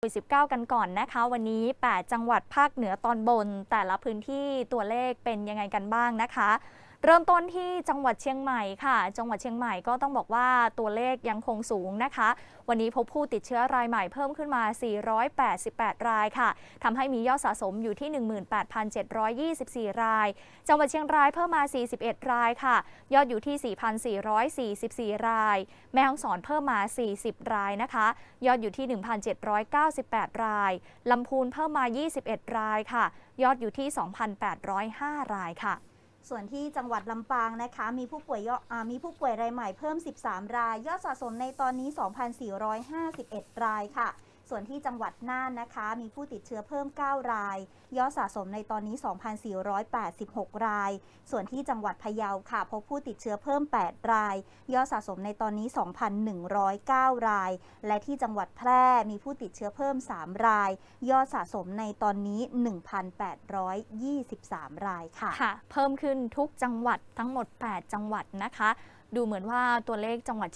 โควิด19กันก่อนนะคะ วันนี้ 8 จังหวัดภาคเหนือตอนบน แต่ละพื้นที่ตัวเลขเป็นยังไงกันบ้างนะคะ เริ่มต้นที่จังหวัดเชียงใหม่ค่ะ จังหวัดเชียงใหม่ก็ต้องบอกว่าตัวเลขยังคงสูงนะคะ วันนี้พบผู้ติดเชื้อรายใหม่เพิ่มขึ้นมา 488 รายค่ะทำให้มียอดสะสมอยู่ที่ 18,724 ราย จังหวัดเชียงรายเพิ่มมา 41 รายค่ะ ยอดอยู่ที่ 4,444 ราย แม่ฮ่องสอนเพิ่มมา 40 รายนะคะ ยอดอยู่ที่ 1,798 รายลำพูนเพิ่มมา 21 รายค่ะ ยอดอยู่ที่ 2,805 รายค่ะ ส่วนที่จังหวัดลำปางนะคะ มีผู้ป่วยยอมีผู้ป่วยรายใหม่เพิ่ม 13 ราย ยอดสะสมในตอนนี้ 2,451 รายค่ะ ส่วนที่จังหวัดน่านนะคะ มีผู้ติดเชื้อเพิ่ม 9 ราย ยอดสะสมในตอนนี้ 2,486 ราย ส่วนที่จังหวัดพะเยาค่ะ พบผู้ติดเชื้อเพิ่ม 8 ราย ยอดสะสมในตอนนี้ 2,109 ราย และที่จังหวัดแพร่มีผู้ติดเชื้อเพิ่ม 3 ราย ยอดสะสมในตอนนี้ 1,823 รายค่ะค่ะ เพิ่มขึ้นทุกจังหวัดทั้งหมด 8 จังหวัดนะคะ ดูเหมือนว่าตัวเลขจังหวัด